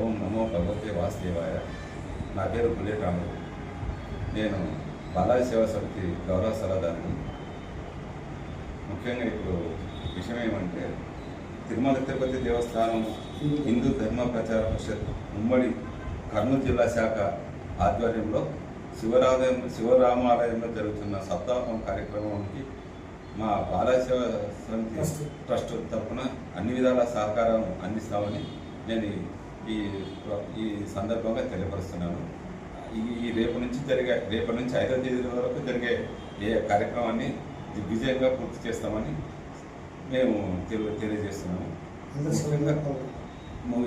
ఓం నమో భగవతే వాసుదేవాయ నా పేరు బుల్లెట్ రాము నేను బాలాజీ సేవా సమితి గౌరవ సలహాదారుని ముఖ్యంగా ఇప్పుడు విషయం ఏమంటే తిరుమల తిరుపతి దేవస్థానం హిందూ ధర్మ ప్రచార పరిషత్ ఉమ్మడి కర్నూలు జిల్లా శాఖ ఆధ్వర్యంలో శివరాలయం శివరామాలయంలో జరుగుతున్న సప్తాహం కార్యక్రమానికి మా బాలాజీ సేవా సమితి ట్రస్ట్. ట్రస్ట్ తరఫున అన్ని విధాల సహకారం అందిస్తామని నేను ఈ ఈ సందర్భంగా తెలియపరుస్తున్నాను. ఈ ఈ రేపు నుంచి జరిగే రేపటి నుంచి ఐదో తేదీ వరకు జరిగే ఏ కార్యక్రమాన్ని దిగ్విజయంగా పూర్తి చేస్తామని మేము తెలి తెలియజేస్తున్నాము.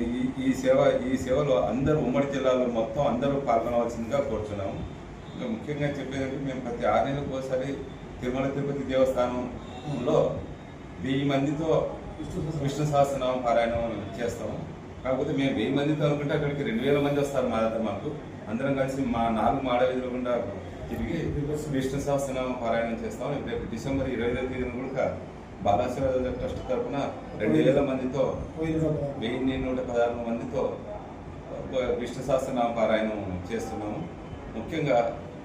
ఈ ఈ సేవ ఈ సేవలో అందరూ ఉమ్మడి జిల్లాలో మొత్తం అందరూ పాల్గొనవలసిందిగా కోరుతున్నాము ఇంకా ముఖ్యంగా చెప్పేది మేము ప్రతి ఆరు నెలలకు ఒకసారి తిరుమల తిరుపతి దేవస్థానంలో వెయ్యి మందితో విష్ణు సహస్రనామం పారాయణం చేస్తాము. కాకపోతే మేము వెయ్యి మందితో అనుకుంటే అక్కడికి రెండు వేల మంది వస్తారు మా దగ్గర మాకు. అందరం కలిసి మా నాలుగు మాడ కూడా గుండా తిరిగి విష్ణు సహస్రనామం పారాయణం చేస్తాం. రేపు డిసెంబర్ ఇరవై ఐదవ తేదీన కూడా బాలాశ్వర ట్రస్ట్ తరఫున రెండు వేల మందితో పోయిన వెయ్యి నూట పదహారు మందితో విష్ణు సహస్రనామ పారాయణం చేస్తున్నాము. ముఖ్యంగా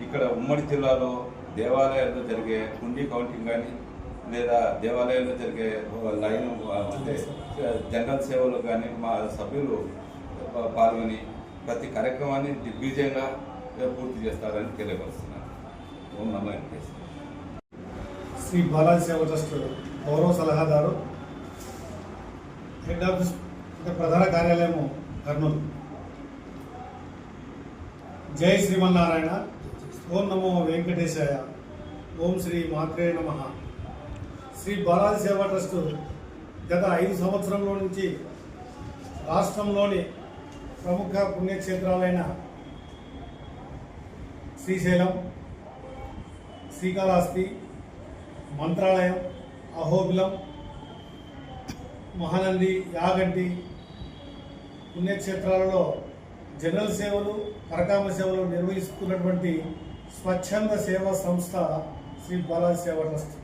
ఇక్కడ ఉమ్మడి జిల్లాలో దేవాలయాల్లో జరిగే హుండీ కౌంటింగ్ కానీ లేదా దేవాలయాల్లో జరిగే లైన్ అంటే జనరల్ సేవలు కానీ మా సభ్యులు పాల్గొని ప్రతి కార్యక్రమాన్ని దిగ్విజయంగా పూర్తి చేస్తారని తెలియపరుస్తున్నాను ఓం నమో శ్రీ బాలాజీ సేవ ట్రస్ట్ గౌరవ సలహాదారు హెడ్ ఆఫీస్ అంటే ప్రధాన కార్యాలయము కర్నూలు. జై శ్రీమన్నారాయణ. ఓం నమో వెంకటేశాయ. ఓం శ్రీ మాత్రే నమ. శ్రీ బాలాజీ సేవా ట్రస్ట్ గత ఐదు సంవత్సరంలో నుంచి రాష్ట్రంలోని ప్రముఖ పుణ్యక్షేత్రాలైన శ్రీశైలం శ్రీకాళహస్తి మంత్రాలయం అహోబిలం మహానంది యాగంటి పుణ్యక్షేత్రాలలో జనరల్ సేవలు పరకామ సేవలు నిర్వహిస్తున్నటువంటి స్వచ్ఛంద సేవా సంస్థ శ్రీ బాలాజీ సేవా ట్రస్ట్.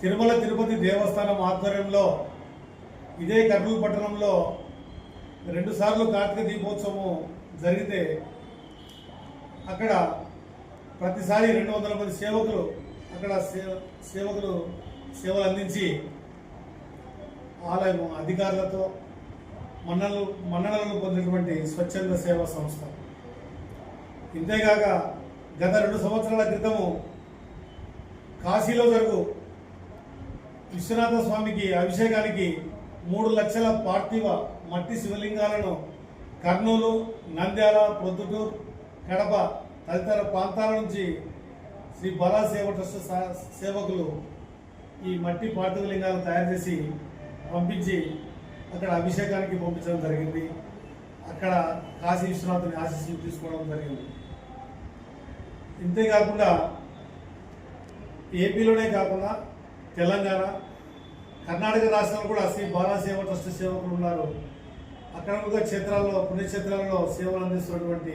తిరుమల తిరుపతి దేవస్థానం ఆధ్వర్యంలో ఇదే కర్నూలు పట్టణంలో రెండుసార్లు కార్తీక దీపోత్సవం జరిగితే అక్కడ ప్రతిసారి రెండు వందల మంది సేవకులు అక్కడ సే- సేవకులు సేవలు అందించి ఆలయం అధికారులతో మన్నలు మన్ననలను పొందినటువంటి స్వచ్ఛంద సేవా సంస్థ. ఇంతేగాక గత రెండు సంవత్సరాల క్రితము కాశీలో జరుగు విశ్వనాథ స్వామికి అభిషేకానికి మూడు లక్షల పార్థివ మట్టి శివలింగాలను కర్నూలు నంద్యాల ప్రొద్దుటూరు కడప తదితర ప్రాంతాల నుంచి శ్రీ బలా సేవ ట్రస్ట్ సా- సేవకులు ఈ మట్టి పార్థివ లింగాలను తయారు చేసి పంపించి అక్కడ అభిషేకానికి పంపించడం జరిగింది. అక్కడ కాశీ విశ్వనాథుని ఆశీస్సులు తీసుకోవడం జరిగింది. ఇంతేకాకుండా ఏపీలోనే కాకుండా తెలంగాణ కర్ణాటక రాష్ట్రంలో కూడా శ్రీ బాలాసేవ ట్రస్ట్ సేవకులు ఉన్నారు. అక్కడ కూడా క్షేత్రాల్లో పుణ్యక్షేత్రాల్లో సేవలు అందిస్తున్నటువంటి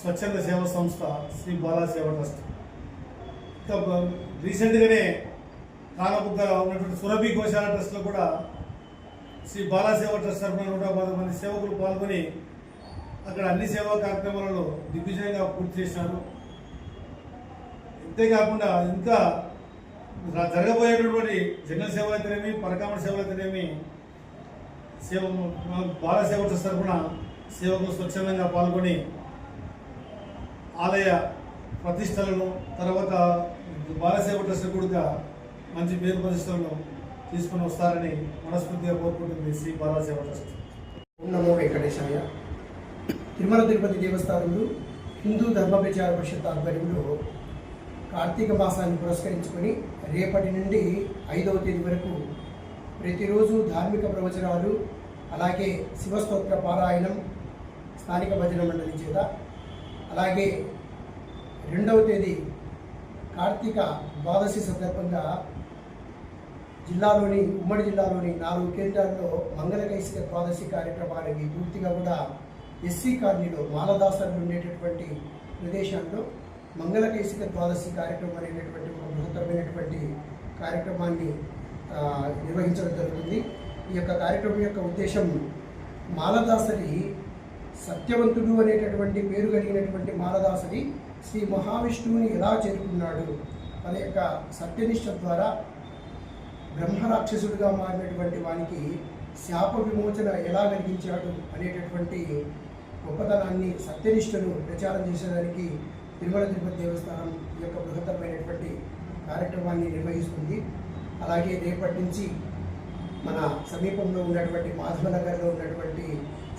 స్వచ్ఛంద సేవ సంస్థ శ్రీ బాలాసేవ ట్రస్ట్. ఇంకా రీసెంట్గానే కాలబుగ్గ ఉన్నటువంటి సురభి గోశాల ట్రస్ట్లో కూడా శ్రీ బాలాసేవ ట్రస్ట్ తరఫున నూట పది మంది సేవకులు పాల్గొని అక్కడ అన్ని సేవా కార్యక్రమాలను దిగ్విజయంగా పూర్తి చేశారు. అంతేకాకుండా ఇంకా జరగబోయేటటువంటి జనరల్ సేవ అయితేనేమి పరకామణ సేవలు అయితేనేమి సేవ బాల సేవ తరఫున సేవకు స్వచ్ఛందంగా పాల్గొని ఆలయ ప్రతిష్టలను తర్వాత బాలసేవ ట్రస్ట్ కూడా మంచి పేరు ప్రతిష్టలను తీసుకొని వస్తారని మనస్ఫూర్తిగా కోరుకుంటుంది శ్రీ బాలసేవ ట్రస్ట్. నమో వెంకటేశయ్య తిరుమల తిరుపతి దేవస్థానంలో హిందూ ధర్మ ప్రచార పరిషత్ ఆధ్వర్యంలో కార్తీక మాసాన్ని పురస్కరించుకొని రేపటి నుండి ఐదవ తేదీ వరకు ప్రతిరోజు ధార్మిక ప్రవచనాలు అలాగే శివస్తోత్ర పారాయణం స్థానిక భజన మండలి చేత అలాగే రెండవ తేదీ కార్తీక ద్వాదశి సందర్భంగా జిల్లాలోని ఉమ్మడి జిల్లాలోని నాలుగు కేంద్రాల్లో మంగళకైసిక ద్వాదశి కార్యక్రమానికి పూర్తిగా కూడా ఎస్సీ కాలనీలో మాలదాసరులు ఉండేటటువంటి ప్రదేశాల్లో మంగళ ద్వాదశి కార్యక్రమం అనేటటువంటి ఒక బృహత్తరమైనటువంటి కార్యక్రమాన్ని నిర్వహించడం జరుగుతుంది. ఈ యొక్క కార్యక్రమం యొక్క ఉద్దేశం మాలదాసరి సత్యవంతుడు అనేటటువంటి పేరు కలిగినటువంటి మాలదాసరి శ్రీ మహావిష్ణువుని ఎలా చేరుకున్నాడు? తన యొక్క సత్యనిష్ట ద్వారా బ్రహ్మరాక్షసుడిగా మారినటువంటి వానికి శాప విమోచన ఎలా కలిగించాడు అనేటటువంటి గొప్పతనాన్ని సత్యనిష్టను ప్రచారం చేసేదానికి తిరుమల తిరుపతి దేవస్థానం యొక్క బృహత్తమైనటువంటి కార్యక్రమాన్ని నిర్వహిస్తుంది. అలాగే రేపటి నుంచి మన సమీపంలో ఉన్నటువంటి మాధవనగర్లో ఉన్నటువంటి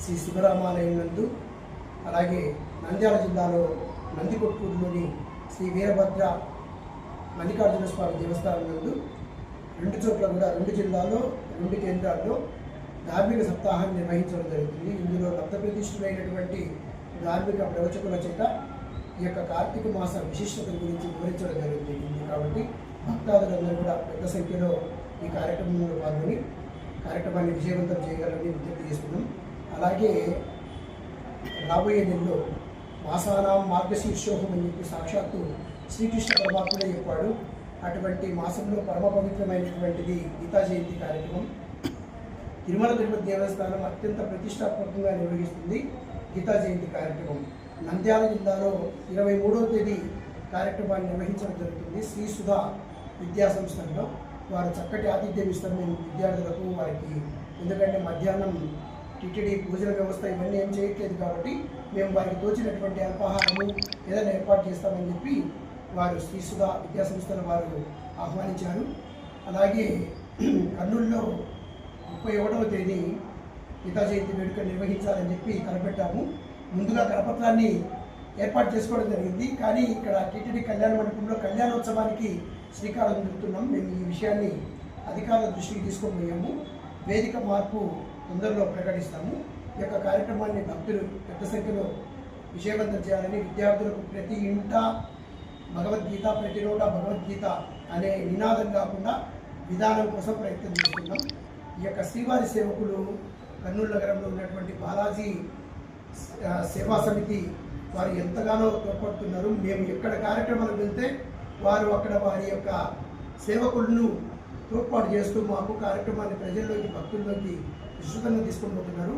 శ్రీ శివరామాలయం నందు అలాగే నంద్యాల జిల్లాలో నందికొట్కూరులోని శ్రీ వీరభద్ర మల్లికార్జున స్వామి దేవస్థానం నందు రెండు చోట్ల కూడా రెండు జిల్లాల్లో రెండు కేంద్రాల్లో ధార్మిక సప్తాహాన్ని నిర్వహించడం జరుగుతుంది. ఇందులో రక్త ప్రతిష్ఠులైనటువంటి ధార్మిక ప్రవచకుల చేత ఈ యొక్క కార్తీక మాస విశిష్టత గురించి వివరించడం జరిగింది. కాబట్టి భక్తాదులందరూ కూడా పెద్ద సంఖ్యలో ఈ కార్యక్రమంలో పాల్గొని కార్యక్రమాన్ని విజయవంతం చేయగలని విజ్ఞప్తి చేస్తున్నాం. అలాగే రాబోయే నెలలో మాసానాం మార్గశీర్షోహం అని చెప్పి సాక్షాత్తు శ్రీకృష్ణ పరమాత్ముడే చెప్పాడు. అటువంటి మాసంలో పరమ పవిత్రమైనటువంటిది గీతా జయంతి కార్యక్రమం. తిరుమల తిరుపతి దేవస్థానం అత్యంత ప్రతిష్టాత్మకంగా నిర్వహిస్తుంది గీతా జయంతి కార్యక్రమం. నంద్యాల జిల్లాలో ఇరవై మూడవ తేదీ కార్యక్రమాన్ని నిర్వహించడం జరుగుతుంది. శ్రీ సుధా విద్యా సంస్థల్లో వారు చక్కటి ఆతిథ్యం ఇస్తారు. మేము విద్యార్థులకు వారికి ఎందుకంటే మధ్యాహ్నం టిటిడి భోజన వ్యవస్థ ఇవన్నీ ఏం చేయట్లేదు కాబట్టి మేము వారికి తోచినటువంటి అల్పాహారము ఏదైనా ఏర్పాటు చేస్తామని చెప్పి వారు శ్రీ సుధా విద్యా సంస్థల వారు ఆహ్వానించారు. అలాగే కర్నూలులో ముప్పై ఒకటవ తేదీ గీతా జయంతి వేడుక నిర్వహించాలని చెప్పి కనిపెట్టాము. ముందుగా కరపత్రాన్ని ఏర్పాటు చేసుకోవడం జరిగింది. కానీ ఇక్కడ టీటీడీ కళ్యాణ మండపంలో కళ్యాణోత్సవానికి శ్రీకారం చుడుతున్నాం మేము ఈ విషయాన్ని అధికారుల దృష్టికి తీసుకొని పోయాము. వేదిక మార్పు తొందరలో ప్రకటిస్తాము. ఈ యొక్క కార్యక్రమాన్ని భక్తులు పెద్ద సంఖ్యలో విజయవంతం చేయాలని విద్యార్థులకు ప్రతి ఇంట భగవద్గీత ప్రతి నోట భగవద్గీత అనే నినాదం కాకుండా విధానం కోసం ప్రయత్నం చేస్తున్నాం. ఈ యొక్క శ్రీవారి సేవకులు కర్నూలు నగరంలో ఉన్నటువంటి బాలాజీ సేవా సమితి వారు ఎంతగానో తోడ్పడుతున్నారు. మేము ఎక్కడ కార్యక్రమాలకు వెళ్తే వారు అక్కడ వారి యొక్క సేవకులను తోడ్పాటు చేస్తూ మాకు కార్యక్రమాన్ని ప్రజల్లోకి భక్తుల్లోకి విస్తృతంగా తీసుకొని పోతున్నారు.